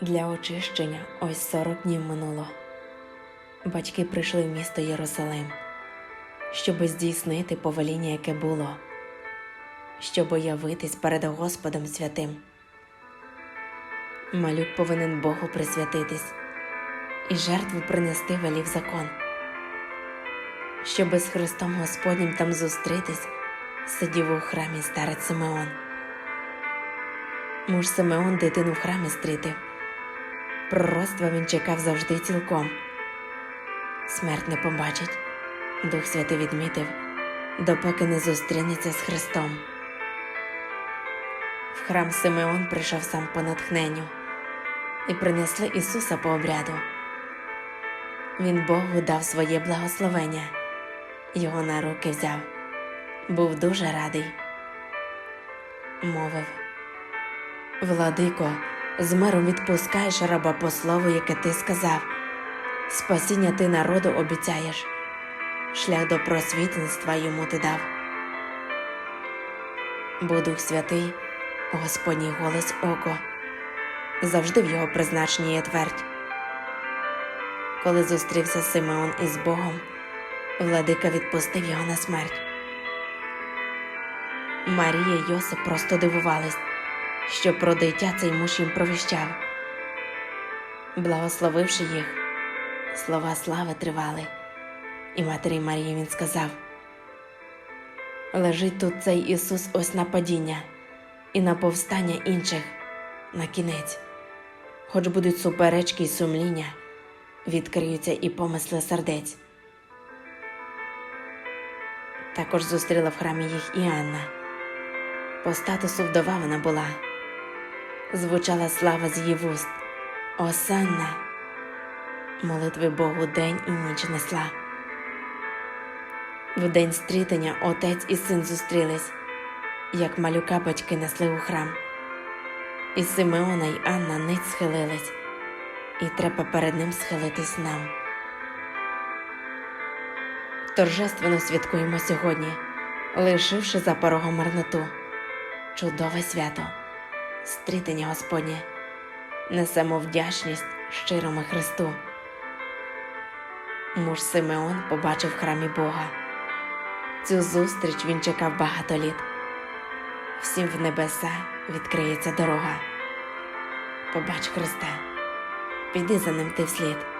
Для очищення ось 40 днів минуло. Батьки прийшли в місто Єрусалим, щоб здійснити повеління, яке було, щоб явитись перед Господом святим. Малюк повинен Богу присвятитись і жертву принести велів закон. Щоби з Христом Господнім там зустрітись, сидів у храмі старець Симеон. Муж Симеон дитину в храмі стрітив. Пророцтва він чекав завжди цілком. Смерть не побачить, Дух Святий відмітив, допоки не зустрінеться з Христом. В храм Симеон прийшов сам по натхненню і принесли Ісуса по обряду. Він Богу дав своє благословення, його на руки взяв, був дуже радий. Мовив Владико, з миром відпускаєш раба по слову, яке ти сказав. Спасіння ти народу обіцяєш, шлях до просвітництва йому ти дав. Бо Дух Святий, Господній голос око, завжди в його призначенні є твердь. Коли зустрівся Симеон із Богом, владика відпустив його на смерть. Марія й Йосип просто дивувались, що про дитя цей муж їм провіщав. Благословивши їх, слова слави тривали, і матері Марії він сказав: Лежить тут цей Ісус ось на падіння і на повстання інших на кінець, хоч будуть суперечки й сумління, відкриються і помисли сердець. Також зустріла в храмі їх і Анна. По статусу вдова вона була. Звучала слава з її вуст. Осанна. Молитви Богу день і ніч несла. В день стрітення отець і син зустрілись, як малюка батьки несли у храм. І Симеона й Анна ниць схилились, і треба перед ним схилитись нам. Торжественно святкуємо сьогодні, лишивши за порогом марноту. Чудове свято, стрітення Господнє, несемо вдячність щирому Христу. Муж Симеон побачив в храмі Бога. Цю зустріч він чекав багато літ. Всім в небеса відкриється дорога. Побач Христа, піди за ним ти вслід.